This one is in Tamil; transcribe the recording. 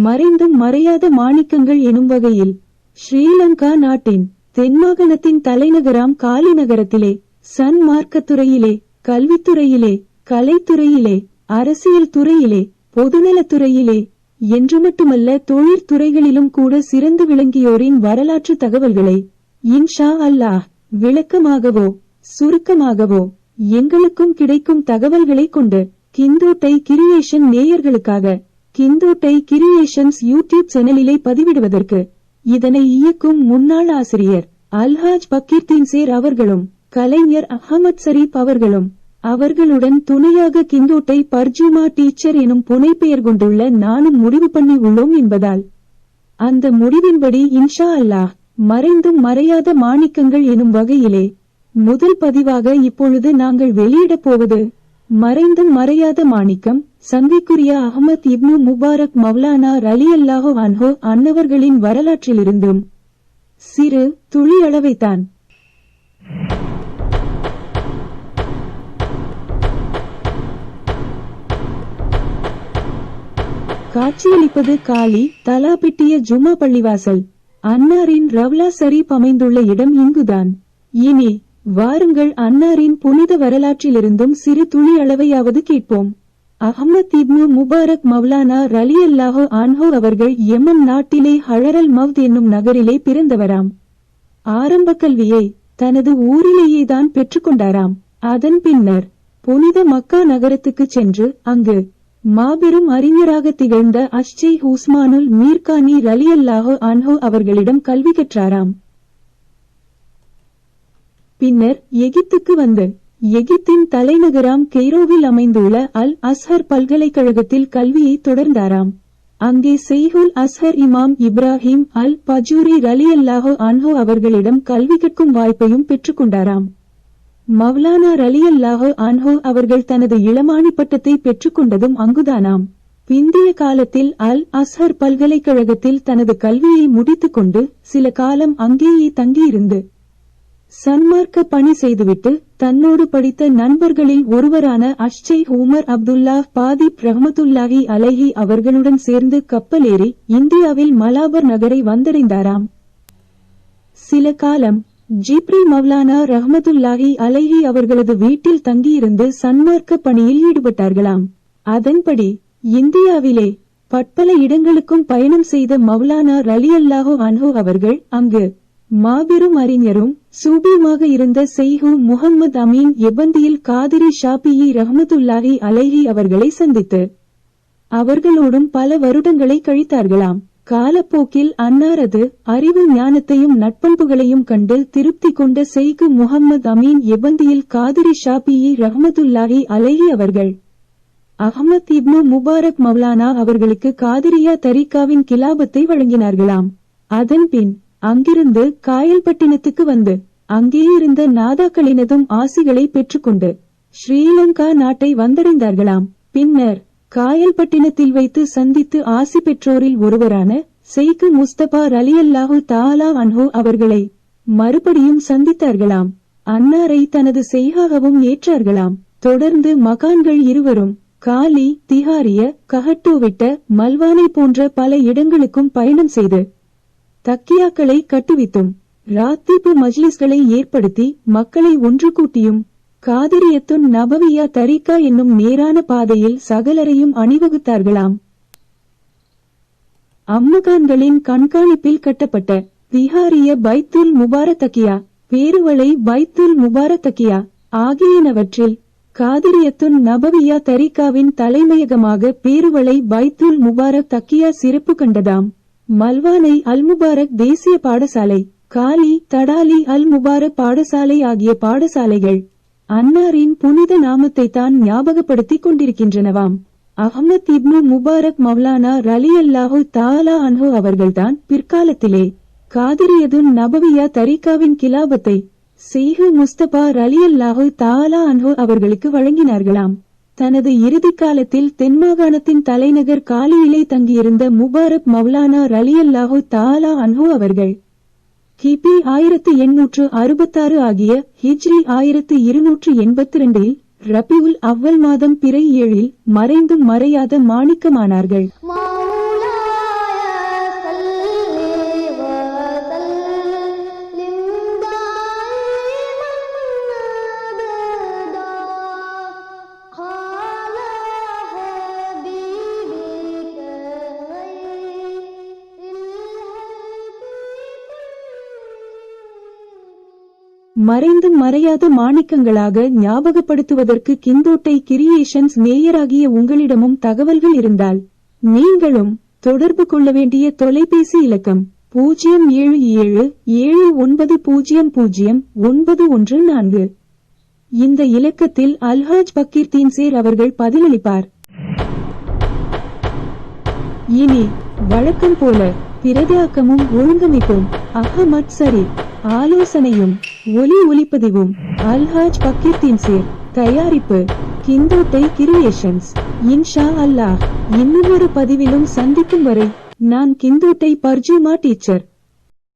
மறைந்தும் மறையாத மாணிக்கங்கள் எனும் வகையில் ஸ்ரீலங்கா நாட்டின் தென்மாகாணத்தின் தலைநகராம் காலி நகரத்திலே சன்மார்க்கத்துறையிலே கல்வித்துறையிலே கலைத்துறையிலே அரசியல் துறையிலே பொதுநலத்துறையிலே என்று மட்டுமல்ல தொழிற்துறைகளிலும் கூட சிறந்து விளங்கியோரின் வரலாற்று தகவல்களை இன்ஷா அல்லாஹ் விளக்கமாகவோ சுருக்கமாகவோ எங்களுக்கும் கிடைக்கும் தகவல்களை கொண்டு கிந்தோட்டை கிரியேஷன் நேயர்களுக்காக கிந்தோட்டை கிரியேஷன்ஸ் யூடியூப் சேனலிலே பதிவிடுவதற்கு இதனை இயக்கும் முன்னாள் ஆசிரியர் அல்ஹாஜ் பக்கீர்தீன் சேர் அவர்களும் கலைஞர் அகமது சரீப் அவர்களும் அவர்களுடன் துணையாக கிந்தோட்டை பர்ஜுமா டீச்சர் எனும் புனைப்பெயர் கொண்டுள்ள நானும் முடிவு பண்ணி உள்ளோம் என்பதால் அந்த முடிவின்படி இன்ஷா அல்லாஹ் மறைந்தும் மறையாத மாணிக்கங்கள் எனும் வகையிலே முதல் பதிவாக இப்பொழுது நாங்கள் வெளியிடப் போவது மறைந்தும் மறையாத மாணிக்கம் சங்கைக்குரிய அகமத் இப்னு முபாரக் மௌலானா ரலி அல்லாஹோ அன்ஹோ அன்னவர்களின் வரலாற்றிலிருந்தும் சிறு துளி அளவைத்தான். காட்சியளிப்பது காலி தலாபிட்டிய ஜுமா பள்ளிவாசல். அன்னாரின் ரவ்லா சரீப் அமைந்துள்ள இடம் இங்குதான். இனி வாருங்கள் அன்னாரின் புனித வரலாற்றிலிருந்தும் சிறு துளி அளவையாவது கேட்போம். அகமத் இப்னு முபாரக் மௌலானா ரலி அல்லாஹோ ஆன்ஹோ அவர்கள் எமன் நாட்டிலே ஹழரல் மவ்த் என்னும் நகரிலே பிறந்தவராம். ஆரம்ப கல்வியை தனது ஊரிலேயே தான் பெற்றுக்கொண்டாராம். அதன் பின்னர் புனித மக்கா நகரத்துக்கு சென்று அங்கு மாபெரும் அறிஞராக திகழ்ந்த அஷ்ஜை உஸ்மானுல் மீர்கானி ரலி அல்லாஹோ அன்ஹோ அவர்களிடம் கல்வி கற்றாராம். பின்னர் எகிப்துக்கு வந்து எகிப்தின் தலைநகராம் கெய்ரோவில் அமைந்துள்ள அல் அஸ்ஹர் பல்கலைக்கழகத்தில் கல்வியை தொடர்ந்தாராம். அங்கே செய்குல் அஸ்ஹர் இமாம் இப்ராஹிம் அல் பஜூரி ரலி அல்லாஹோ அன்ஹோ அவர்களிடம் கல்வி கற்கும் வாய்ப்பையும் பெற்றுக்கொண்டாராம் ரலி அல்லாஹோ அன்ஹோ அவர்கள் தனது இளமானி பட்டத்தை பெற்றுக்கொண்டதும் அங்குதானாம். பிந்திய காலத்தில் அல் அஸ்ஹர் பல்கலைக்கழகத்தில் தனது கல்வியை முடித்துக்கொண்டு சில காலம் அங்கேயே தங்கியிருந்து சன்மார்க்க பணி செய்துவிட்டு தன்னோடு படித்த நண்பர்களில் ஒருவரான அஷ்ஜை உமர் அப்துல்லா பாதிப் ரஹமத்துல்லாஹி அலைஹி அவர்களுடன் சேர்ந்து கப்பலேறி இந்தியாவில் மலாபர் நகரை வந்தடைந்தாராம். சில காலம் ஜிப்ரி மவ்லானா ரஹமத்துல்லாஹி அலைஹி அவர்களது வீட்டில் தங்கியிருந்து சன்மார்க்க பணியில் ஈடுபட்டார்களாம். அதன்படி இந்தியாவிலே பற்பல இடங்களுக்கும் பயணம் செய்த மௌலானா ரலி அல்லாஹோ அன்ஹோ அவர்கள் அங்கு மாபெரும் அறிஞரும் சூபியுமாக இருந்த செய்ஹு முகம்மது அமீன் எபந்தியில் காதிரி ஷாபியி ரஹமத்துல்லாஹி அலைஹி அவர்களை சந்தித்து அவர்களோடும் பல வருடங்களை கழித்தார்களாம். காலப்போக்கில் அன்னாரது அறிவு ஞானத்தையும் நட்பண்புகளையும் கண்டு திருப்தி கொண்ட செய்கு முகம்மது அமீன் எபந்தியில் காதிரி ஷாபியி ரஹமத்துல்லாஹி அலைஹி அவர்கள் அகமத் இப்னு முபாரக் மௌலானா அவர்களுக்கு காதிரியா தரிகாவின் கிலாபத்தை வழங்கினார்களாம். அதன்பின் அங்கிருந்து காயல்பட்டினத்துக்கு வந்து அங்கே இருந்த நாதாக்களினதும் ஆசிகளை பெற்றுக்கொண்டு ஸ்ரீலங்கா நாட்டை வந்தடைந்தார்களாம். பின்னர் காயல்பட்டினத்தில் வைத்து சந்தித்து ஆசி பெற்றோரில் ஒருவரான செய்கு முஸ்தபா ரலியல்லாஹு தாலா அன்ஹோ அவர்களை மறுபடியும் சந்தித்தார்களாம். அன்னாரை தனது செய்காகவும் ஏற்றார்களாம். தொடர்ந்து மகான்கள் இருவரும் காலி திஹாரிய கஹட்டோவிட்ட மல்வானை போன்ற பல இடங்களுக்கும் பயணம் செய்து தக்கியாக்களை கட்டுவித்தும் ராத்திப்பு மஜ்லிஸ்களை ஏற்படுத்தி மக்களை ஒன்று கூட்டியும் காதிரியத்துன் நபவியா தரிக்கா என்னும் நேரான பாதையில் சகலரையும் அணிவகுத்தார்களாம். அம்மகான்களின் கண்காணிப்பில் கட்டப்பட்ட திஹாரிய பைத்துல் முபாரத்தக்கியா பேருவளை பைத்துல் முபாரத்தக்கியா ஆகியனவற்றில் காதிரியத்துன் நபவியா தரிகாவின் தலைமையகமாக பேருவளை பைத்துல் முபாரக் தக்கியா சிறப்பு கண்டதாம். மல்வானை அல் முபாரக் தேசிய பாடசாலை காலி தடாலி அல் முபாரக் பாடசாலை ஆகிய பாடசாலைகள் அன்னாரின் புனித நாமத்தை தான் ஞாபகப்படுத்திக் கொண்டிருக்கின்றனவாம். அகமத் இப்னு முபாரக் மௌலானா ரலி அல்லாஹு தாலா அன்ஹு அவர்கள்தான் பிற்காலத்திலே காதிரியதுன் நபவியா தரிகாவின் கிலாபத்தை செய்கு முஸ்தபா ரலி அல்லாஹு தாலா அன்ஹு அவர்களுக்கு வழங்கினார்களாம். தனது இறுதி காலத்தில் தென்மாகாணத்தின் தலைநகர் காலியிலே தங்கியிருந்த முபாரக் மௌலானா ரலியல்லாஹு தாலா அன்ஹு அவர்கள் கிபி ஆயிரத்து எண்ணூற்று அறுபத்தாறு ஆகிய ஹிஜ்ரி ஆயிரத்து இருநூற்று எண்பத்தி ரெண்டில் ரபியுல் அவ்வல் மாதம் பிறை ஏழில் மறைந்தும் மறையாத மாணிக்கமானார்கள். மறைந்தும் மறையாத மாணிக்கங்களாக ஞாபகப்படுத்துவதற்கு கிந்தோட்டை கிரியேஷன்ஸ் மேயராகிய உங்களிடமும் தகவல்கள் இருந்தால் நீங்களும் தொடர்பு கொள்ள வேண்டிய தொலைபேசி இலக்கம் பூஜ்ஜியம் ஏழு ஏழு ஏழு ஒன்பது பூஜ்ஜியம் பூஜ்ஜியம் ஒன்பது ஒன்று நான்கு. இந்த இலக்கத்தில் அல்ஹாஜ் பக்கீர் தீன்சேர் அவர்கள் பதிலளிப்பார். இனி வழக்கம் போல பிரதாக்கமும் ஒழுங்கமைப்பும் அகமத் சரி ஆலோசனையும் ஒலி ஒலிப்பதிவும் அல்ஹாஜ் பக்கீர் சேர் தயாரிப்பு கிந்தோட்டை கிரியேஷன்ஸ். இன்ஷா அல்லாஹ் இன்னொரு பதிவிலும் சந்திக்கும் வரை நான் கிந்தோட்டை பர்ஜுமா டீச்சர்.